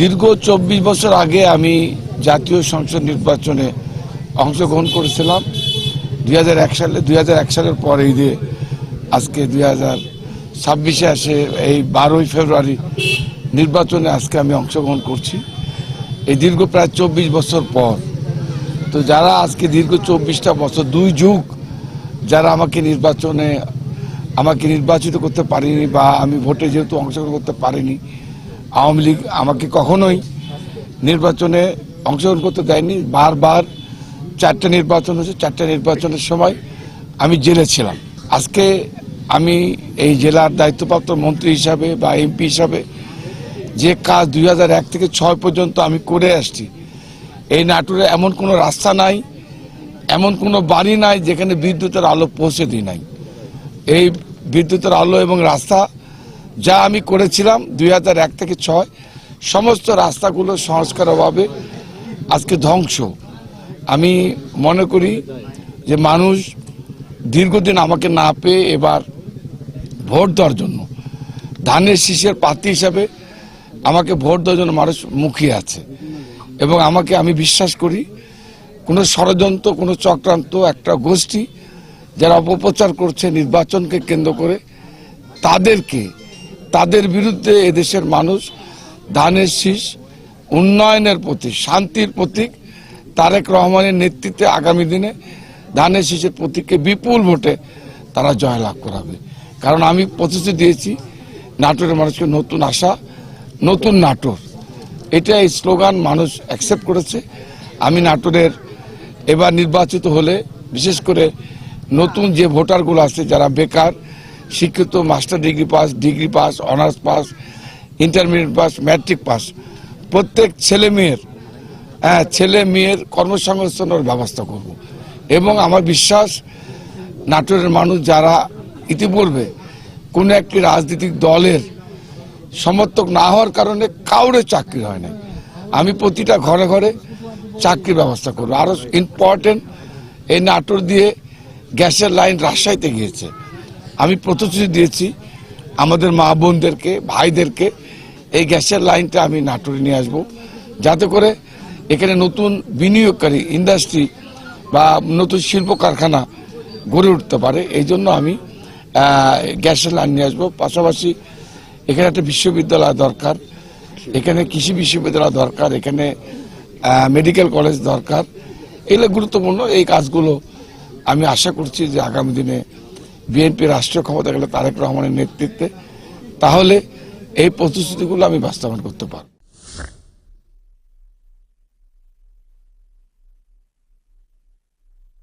দীর্ঘ চব্বিশ বছর আগে আমি জাতীয় সংসদ নির্বাচনে অংশগ্রহণ করেছিলাম। দুই হাজার এক সালে, দুই হাজার এক সালের পরে ঈদে আজকে দুই হাজার ছাব্বিশে আসে এই বারোই ফেব্রুয়ারি নির্বাচনে আজকে আমি অংশগ্রহণ করছি। এই দীর্ঘ প্রায় চব্বিশ বছর পর। তো যারা আজকে দীর্ঘ চব্বিশটা বছর, দুই যুগ যারা আমাকে নির্বাচনে, আমাকে নির্বাচিত করতে পারেনি বা আমি ভোটে যেহেতু অংশগ্রহণ করতে পারিনি আওয়ামী লীগ আমাকে কখনোই নির্বাচনে অংশগ্রহণ করতে দেয়নি। বারবার চারটে নির্বাচন হয়েছে, চারটে নির্বাচনের সময় আমি জেলে ছিলাম। আজকে আমি এই জেলার দায়িত্বপ্রাপ্ত মন্ত্রী হিসাবে বা এমপি হিসাবে যে কাজ দুই থেকে ছয় পর্যন্ত আমি করে আসছি, এই নাটোরে এমন কোনো রাস্তা নাই, এমন কোনো বাড়ি নাই যেখানে বিদ্যুতের আলো পৌঁছে দিই নাই। এই বিদ্যুতের আলো এবং রাস্তা যা আমি করেছিলাম দুই হাজার এক থেকে ছয়, সমস্ত রাস্তাগুলো সংস্কার অভাবে আজকে ধ্বংস। আমি মনে করি যে মানুষ দীর্ঘদিন আমাকে না পেয়ে এবার ভোট দেওয়ার জন্য, ধানের শীষের পাতি হিসাবে আমাকে ভোট দেওয়ার জন্য মানুষ মুখিয়ে আছে। এবং আমাকে আমি বিশ্বাস করি, কোনো ষড়যন্ত্র, কোনো চক্রান্ত, একটা গোষ্ঠী যারা অপপ্রচার করছে নির্বাচনকে কেন্দ্র করে, তাদেরকে তাদের বিরুদ্ধে এদেশের মানুষ ধানের শীষ, উন্নয়নের প্রতীক, শান্তির প্রতীক, তারেক রহমানের নেতৃত্বে আগামী দিনে ধানের শীষের প্রতীককে বিপুল ভোটে তারা জয়লাভ করাবে। কারণ আমি প্রতিশ্রুতি দিয়েছি, নাটোরের মানুষকে নতুন আশা, নতুন নাটোর। এটা এই স্লোগান মানুষ অ্যাকসেপ্ট করেছে। আমি নাটোরের এবার নির্বাচিত হলে বিশেষ করে নতুন যে ভোটারগুলো আছে, যারা বেকার শিক্ষিত master degree pass degree pass honours pass intermediate pass matric pass প্রত্যেক ছেলে মেয়ের হ্যাঁ ছেলে মেয়ের কর্মসংস্থানের ব্যবস্থা করব। এবং আমার বিশ্বাস, নাটোরের মানুষ যারা ইতিপূর্বে কোনো একটি রাজনৈতিক দলের সমর্থক না হওয়ার কারণে কাউরে চাকরি হয় না আমি প্রতিটা ঘরে ঘরে চাকরির ব্যবস্থা করব। আরও ইম্পর্টেন্ট এই নাটোর দিয়ে গ্যাসের লাইন রাজশাহীতে গিয়েছে। আমি প্রতিশ্রুতি দিয়েছি আমাদের মা বোনদেরকে, ভাইদেরকে এই গ্যাসের লাইনটা আমি নাটোরে নিয়ে আসব। যাতে করে এখানে নতুন বিনিয়োগকারী ইন্ডাস্ট্রি বা নতুন শিল্প কারখানা গড়ে উঠতে পারে। এই জন্য আমি গ্যাসের লাইন নিয়ে আসব। পাশাপাশি এখানে একটা বিশ্ববিদ্যালয় দরকার। এখানে কৃষি বিশ্ববিদ্যালয় দরকার। এখানে মেডিকেল কলেজ দরকার। এগুলো গুরুত্বপূর্ণ। এই কাজগুলো আমি আশা করছি যে আগামী দিনে বিএনপি রাষ্ট্রীয় ক্ষমতা গেলে তারেক রহমানের নেতৃত্বে তাহলে এই প্রতিশ্রুতিগুলো আমি বাস্তবায়ন করতে পারব।